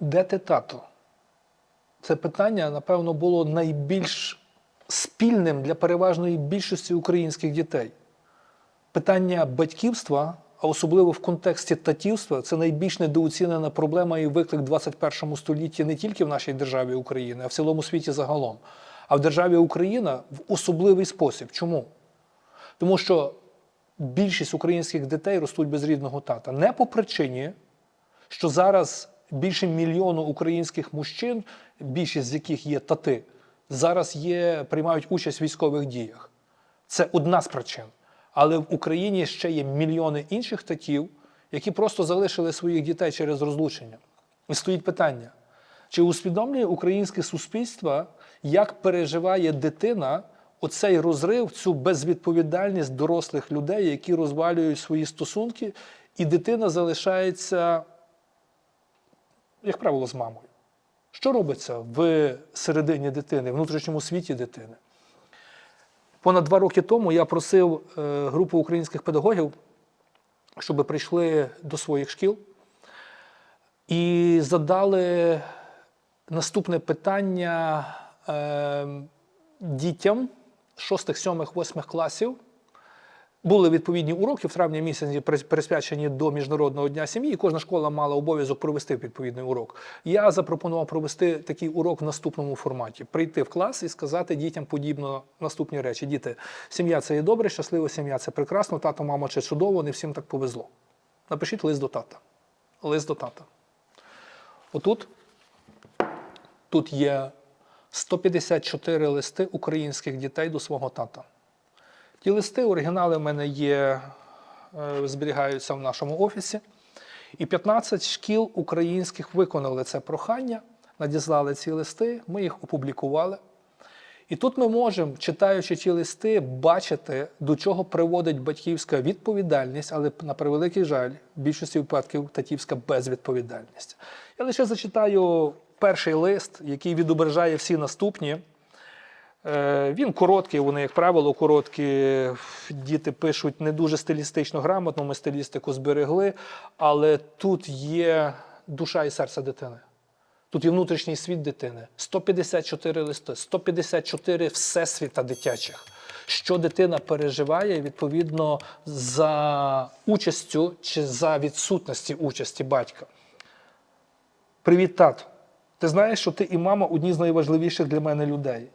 Де ти тато? Це питання, напевно, було найбільш спільним для переважної більшості українських дітей. Питання батьківства, а особливо в контексті татівства, це найбільш недооцінена проблема і виклик в 21 столітті не тільки в нашій державі України, а в цілому світі загалом. А в державі Україна в особливий спосіб. Чому? Тому що більшість українських дітей ростуть без рідного тата. Не по причині, що зараз більше мільйону українських мужчин, більшість з яких є тати, зараз є, приймають участь в військових діях. Це одна з причин. Але в Україні ще є мільйони інших татів, які просто залишили своїх дітей через розлучення. І стоїть питання: чи усвідомлює українське суспільство, як переживає дитина оцей розрив, цю безвідповідальність дорослих людей, які розвалюють свої стосунки, і дитина залишається, як правило, з мамою? Що робиться в середині дитини, в внутрішньому світі дитини? Понад два роки тому я просив е, групу українських педагогів, щоб прийшли до своїх шкіл і задали наступне питання е, дітям 6, 7, 8 класів. Були відповідні уроки в травні місяці прис- присвячені до Міжнародного дня сім'ї, і кожна школа мала обов'язок провести відповідний урок. Я запропонував провести такий урок в наступному форматі: прийти в клас і сказати дітям подібно наступні речі: діти, сім'я це є добре, щаслива сім'я це прекрасно, тато, мама це чудово, не всім так повезло. Напишіть лист до тата. Лист до тата. Отут тут є 154 листи українських дітей до свого тата. Ті листи, оригінали в мене є, е, зберігаються в нашому офісі. І 15 шкіл українських виконали це прохання, надіслали ці листи, ми їх опублікували. І тут ми можемо, читаючи ті листи, бачити, до чого приводить батьківська відповідальність, але на превеликий жаль, в більшості випадків татівська безвідповідальність. Я лише зачитаю перший лист, який відображає всі наступні. Е, Він короткий, вони, як правило, короткі. Діти пишуть не дуже стилістично грамотно, ми стилістику зберегли, але тут є душа і серце дитини. Тут є внутрішній світ дитини. 154 листи, 154 всесвіта дитячих. Що дитина переживає відповідно за участю чи за відсутності участі батька. Привіт, тато. Ти знаєш, що ти і мама одні з найважливіших для мене людей.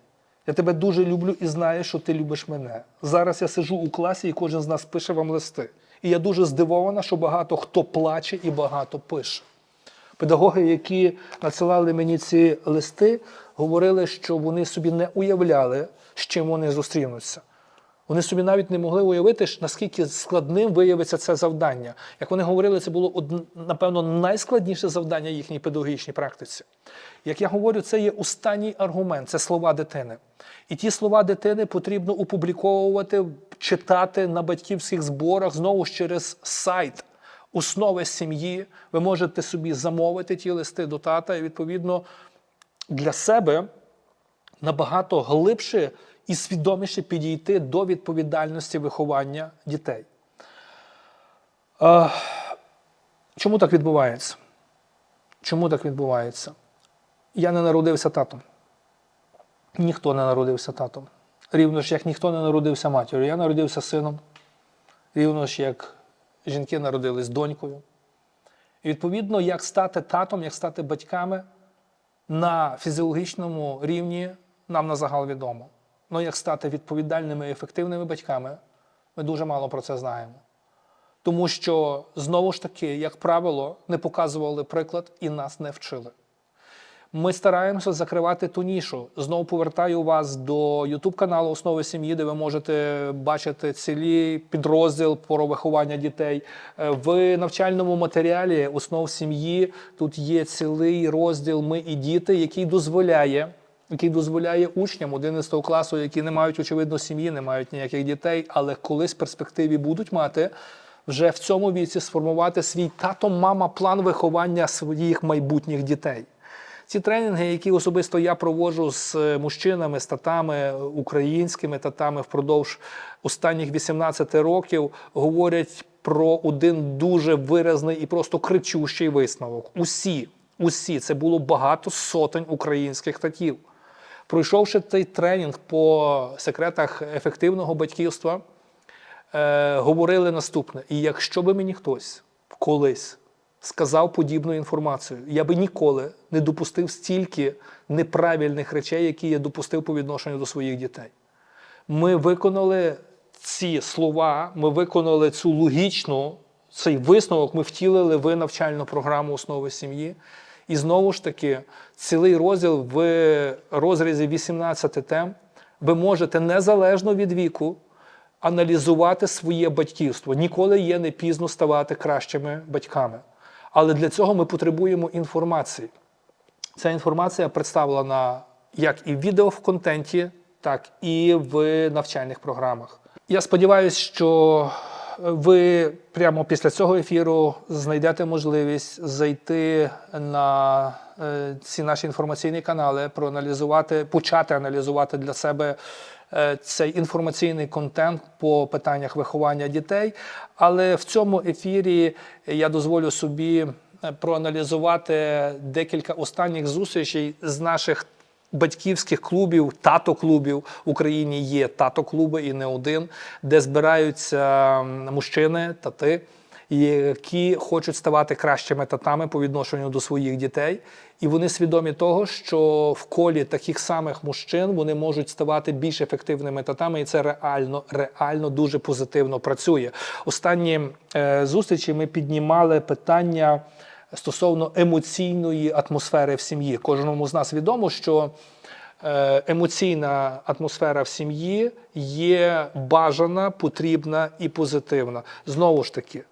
Я тебе дуже люблю і знаю, що ти любиш мене. Зараз я сижу у класі, і кожен з нас пише вам листи. І я дуже здивована, що багато хто плаче і багато пише. Педагоги, які надсилали мені ці листи, говорили, що вони собі не уявляли, з чим вони зустрінуться. Вони собі навіть не могли уявити, наскільки складним виявиться це завдання. Як вони говорили, це було напевно найскладніше завдання їхній педагогічній практиці. Як я говорю, це є останній аргумент, це слова дитини. І ті слова дитини потрібно опубліковувати, читати на батьківських зборах знову ж через сайт. Основи сім'ї, ви можете собі замовити ті листи до тата, і відповідно для себе набагато глибше і свідоміше підійти до відповідальності виховання дітей. Е, чому так відбувається? Чому так відбувається? Я не народився татом. Ніхто не народився татом. Рівно ж, як ніхто не народився матір'ю. Я народився сином. Рівно ж, як жінки народились донькою. І відповідно, як стати татом, як стати батьками на фізіологічному рівні нам на загал відомо. Ну як стати відповідальними і ефективними батьками, ми дуже мало про це знаємо. Тому що, знову ж таки, як правило, не показували приклад і нас не вчили. Ми стараємося закривати ту нішу. Знову повертаю вас до youtube каналу Основи сім'ї, де ви можете бачити цілий підрозділ про виховання дітей. Е, В навчальному матеріалі основ сім'ї тут є цілий розділ Ми і діти, який дозволяє. Який дозволяє учням 11 класу, які не мають очевидно сім'ї, не мають ніяких дітей, але колись в перспективі будуть мати вже в цьому віці сформувати свій тато-мама план виховання своїх майбутніх дітей. Ці тренінги, які особисто я проводжу з е, мужчинами, з татами, українськими татами впродовж останніх 18 років, говорять про один дуже виразний і просто кричущий висновок. Усі Усі це було багато сотень українських татів. Пройшовши цей тренінг по секретах ефективного батьківства, е, говорили наступне: і якщо би мені хтось колись сказав подібну інформацію, я би ніколи не допустив стільки неправильних речей, які я допустив по відношенню до своїх дітей. Ми виконали ці слова, ми виконали цю логічну, цей висновок, ми втілили в навчальну програму основи сім'ї. І знову ж таки, цілий розділ в розрізі 18 тем ви можете незалежно від віку аналізувати своє батьківство. Ніколи є не пізно ставати кращими батьками. Але для цього ми потребуємо інформації. Ця інформація представлена як і в відео в контенті, так і в навчальних програмах. Я сподіваюся, що ви прямо після цього ефіру знайдете можливість зайти на е, ці наші інформаційні канали, проаналізувати, почати аналізувати для себе е, цей інформаційний контент по питаннях виховання дітей. Але в цьому ефірі я дозволю собі е, проаналізувати декілька останніх зустрічей з наших батьківських клубів, тато-клубів в Україні є тато-клуби і не один, де збираються мужчини, тати, які хочуть ставати кращими татами по відношенню до своїх дітей. І вони свідомі того, що в колі таких самих мужчин вони можуть ставати більш ефективними татами, і це реально, реально дуже позитивно працює. Останні е, зустрічі ми піднімали питання стосовно емоційної атмосфери в сім'ї. Кожному з нас відомо, що е, емоційна атмосфера в сім'ї є бажана, потрібна і позитивна. Знову ж таки.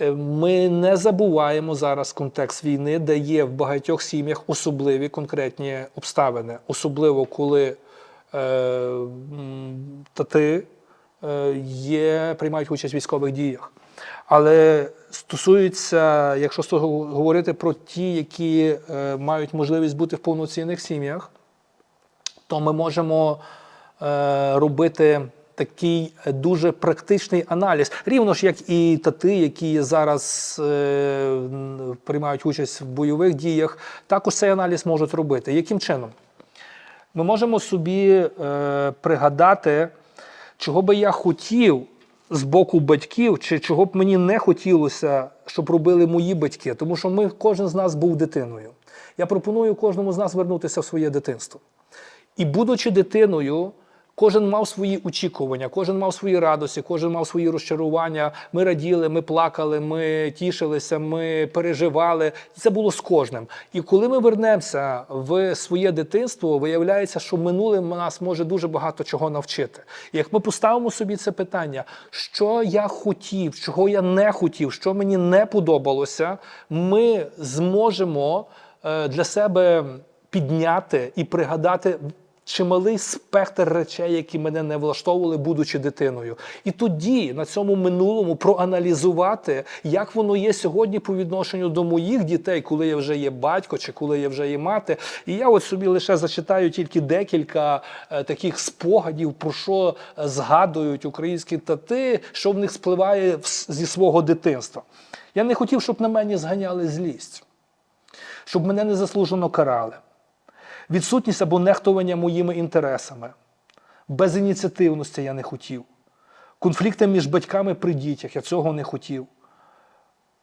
е, Ми не забуваємо зараз контекст війни, де є в багатьох сім'ях особливі конкретні обставини, особливо коли е, тати е, є, приймають участь в військових діях. Але стосується, якщо говорити про ті, які е, мають можливість бути в повноцінних сім'ях, то ми можемо е, робити такий дуже практичний аналіз, рівно ж як і тати, які зараз е, приймають участь в бойових діях, також цей аналіз можуть робити. Яким чином? Ми можемо собі е, пригадати, чого би я хотів з боку батьків, чи чого б мені не хотілося, щоб робили мої батьки. Тому що ми, кожен з нас був дитиною. Я пропоную кожному з нас вернутися в своє дитинство. І будучи дитиною, кожен мав свої очікування, кожен мав свої радості, кожен мав свої розчарування. Ми раділи, ми плакали, ми тішилися, ми переживали. Це було з кожним. І коли ми вернемося в своє дитинство, виявляється, що минуле нас може дуже багато чого навчити. І як ми поставимо собі це питання, що я хотів, чого я не хотів, що мені не подобалося, ми зможемо е, для себе підняти і пригадати чималий спектр речей, які мене не влаштовували, будучи дитиною. І тоді на цьому минулому проаналізувати, як воно є сьогодні по відношенню до моїх дітей, коли я вже є батько чи коли я вже є мати. І я от собі лише зачитаю тільки декілька е, таких спогадів, про що е, згадують українські тати, що в них спливає зі свого дитинства. Я не хотів, щоб на мені зганяли злість, щоб мене незаслужено карали відсутність або нехтування моїми інтересами, безініціативності я не хотів, конфлікти між батьками при дітях, я цього не хотів.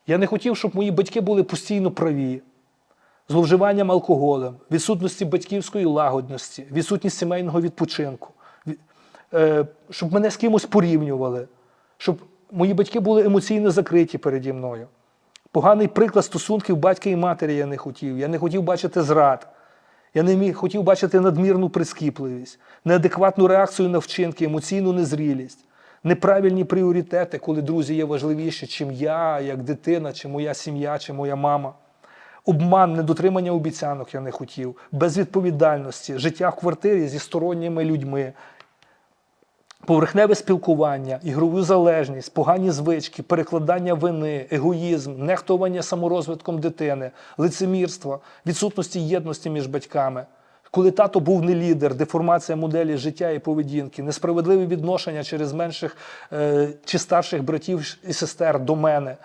Я не хотів, щоб мої батьки були постійно праві, зловживанням алкоголем, відсутності батьківської лагодності, відсутність сімейного відпочинку, е, щоб мене з кимось порівнювали, щоб мої батьки були емоційно закриті переді мною. Поганий приклад стосунків батька і матері я не хотів. Я не хотів бачити зрад. Я не міг, хотів бачити надмірну прискіпливість, неадекватну реакцію на вчинки, емоційну незрілість, неправильні пріоритети, коли друзі є важливіші, чим я, як дитина, чи моя сім'я, чи моя мама. Обман, недотримання обіцянок я не хотів, безвідповідальності, життя в квартирі зі сторонніми людьми, поверхневе спілкування, ігрову залежність, погані звички, перекладання вини, егоїзм, нехтування саморозвитком дитини, лицемірство, відсутності єдності між батьками. Коли тато був не лідер, деформація моделі життя і поведінки, несправедливі відношення через менших е, чи старших братів і сестер до мене.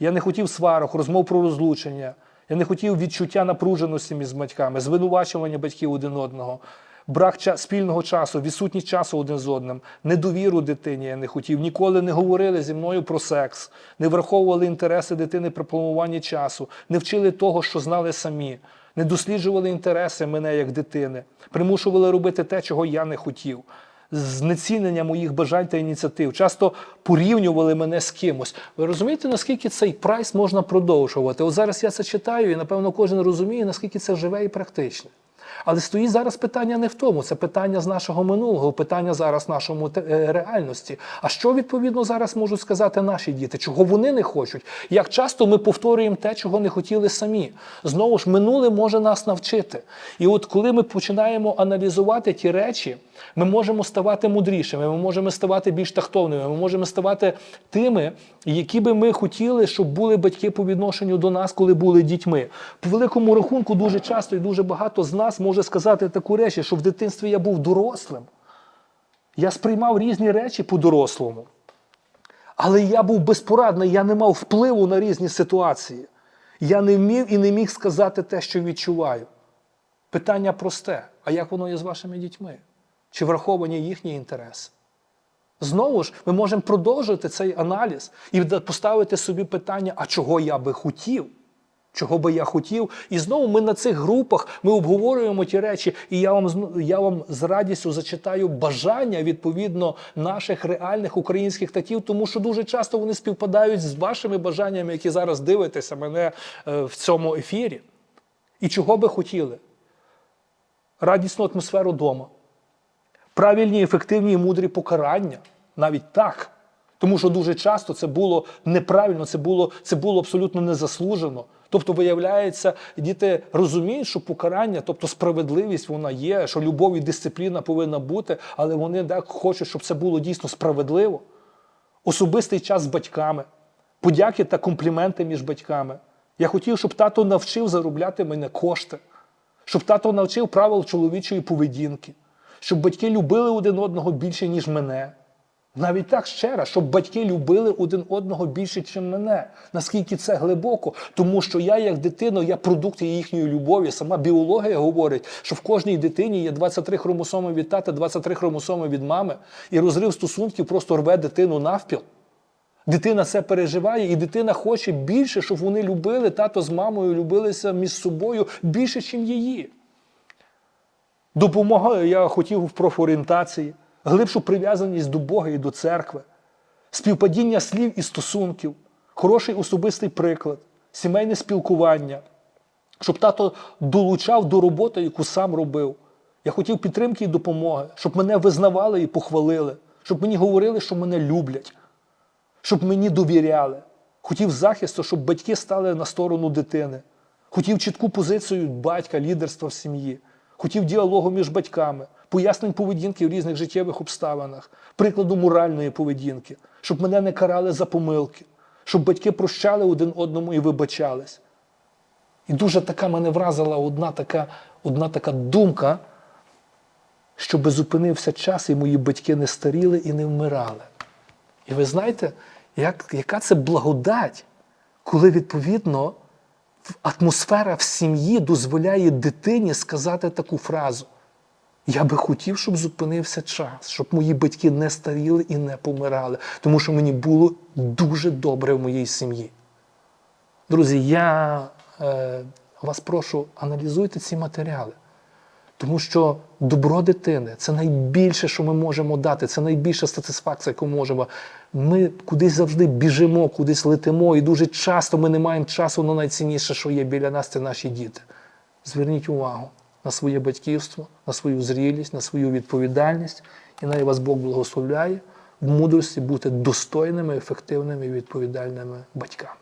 Я не хотів сварок, розмов про розлучення. Я не хотів відчуття напруженості між батьками, звинувачування батьків один одного, брак спільного часу, відсутність часу один з одним, недовіру дитині я не хотів. Ніколи не говорили зі мною про секс, не враховували інтереси дитини при плануванні часу, не вчили того, що знали самі, не досліджували інтереси мене як дитини, примушували робити те, чого я не хотів. Знецінення моїх бажань та ініціатив, часто порівнювали мене з кимось. Ви розумієте, наскільки цей прайс можна продовжувати? От зараз я це читаю, і напевно кожен розуміє, наскільки це живе і практичне. Але стоїть зараз питання не в тому, це питання з нашого минулого, питання зараз нашому е, реальності. А що відповідно зараз можуть сказати наші діти? Чого вони не хочуть? Як часто ми повторюємо те, чого не хотіли самі? Знову ж минуле може нас навчити. І от коли ми починаємо аналізувати ті речі, ми можемо ставати мудрішими, ми можемо ставати більш тактовними, ми можемо ставати тими, які би ми хотіли, щоб були батьки по відношенню до нас, коли були дітьми. По великому рахунку, дуже часто і дуже багато з нас може сказати таку речі, що в дитинстві я був дорослим. Я сприймав різні речі по-дорослому. Але я був безпорадний, я не мав впливу на різні ситуації. Я не вмів і не міг сказати те, що відчуваю. Питання просте: а як воно є з вашими дітьми? Чи враховані їхні інтереси? Знову ж, ми можемо продовжити цей аналіз і поставити собі питання, а чого я би хотів? Чого би я хотів? І знову ми на цих групах ми обговорюємо ті речі, і я вам, я вам з радістю зачитаю бажання відповідно наших реальних українських татів, тому що дуже часто вони співпадають з вашими бажаннями, які зараз дивитеся мене е, в цьому ефірі. І чого би хотіли? Радісну атмосферу вдома правильні, ефективні і мудрі покарання. Навіть так. Тому що дуже часто це було неправильно, це було, це було абсолютно незаслужено. Тобто, виявляється, діти розуміють, що покарання, тобто справедливість вона є, що любов і дисципліна повинна бути, але вони так хочуть, щоб це було дійсно справедливо. Особистий час з батьками, подяки та компліменти між батьками. Я хотів, щоб тато навчив заробляти мене кошти, щоб тато навчив правил чоловічої поведінки, щоб батьки любили один одного більше, ніж мене. Навіть так ще раз, щоб батьки любили один одного більше, ніж мене. Наскільки це глибоко, тому що я, як дитина, я продукт їхньої любові. Сама біологія говорить, що в кожній дитині є 23 хромосоми від тата, 23 хромосоми від мами, і розрив стосунків просто рве дитину навпіл. Дитина це переживає, і дитина хоче більше, щоб вони любили тато з мамою, любилися між собою більше, ніж її. Допомагаю, я хотів в профорієнтації, глибшу прив'язаність до Бога і до церкви, співпадіння слів і стосунків, хороший особистий приклад, сімейне спілкування, щоб тато долучав до роботи, яку сам робив. Я хотів підтримки і допомоги, щоб мене визнавали і похвалили, щоб мені говорили, що мене люблять, щоб мені довіряли. Хотів захисту, щоб батьки стали на сторону дитини. Хотів чітку позицію батька, лідерства в сім'ї. Хотів діалогу між батьками, пояснень поведінки в різних життєвих обставинах, прикладу моральної поведінки, щоб мене не карали за помилки, щоб батьки прощали один одному і вибачались. І дуже така мене вразила одна така, одна така думка, щоб зупинився час, і мої батьки не старіли і не вмирали. І ви знаєте, як, яка це благодать, коли відповідно атмосфера в сім'ї дозволяє дитині сказати таку фразу. Я би хотів, щоб зупинився час, щоб мої батьки не старіли і не помирали, тому що мені було дуже добре в моїй сім'ї. Друзі, я е, вас прошу, аналізуйте ці матеріали. Тому що добро дитини це найбільше, що ми можемо дати, це найбільша сатисфакція, яку можемо. Ми кудись завжди біжимо, кудись летимо, і дуже часто ми не маємо часу на найцінніше, що є біля нас, це наші діти. Зверніть увагу на своє батьківство, на свою зрілість, на свою відповідальність, і най вас Бог благословляє в мудрості бути достойними, ефективними і відповідальними батьками.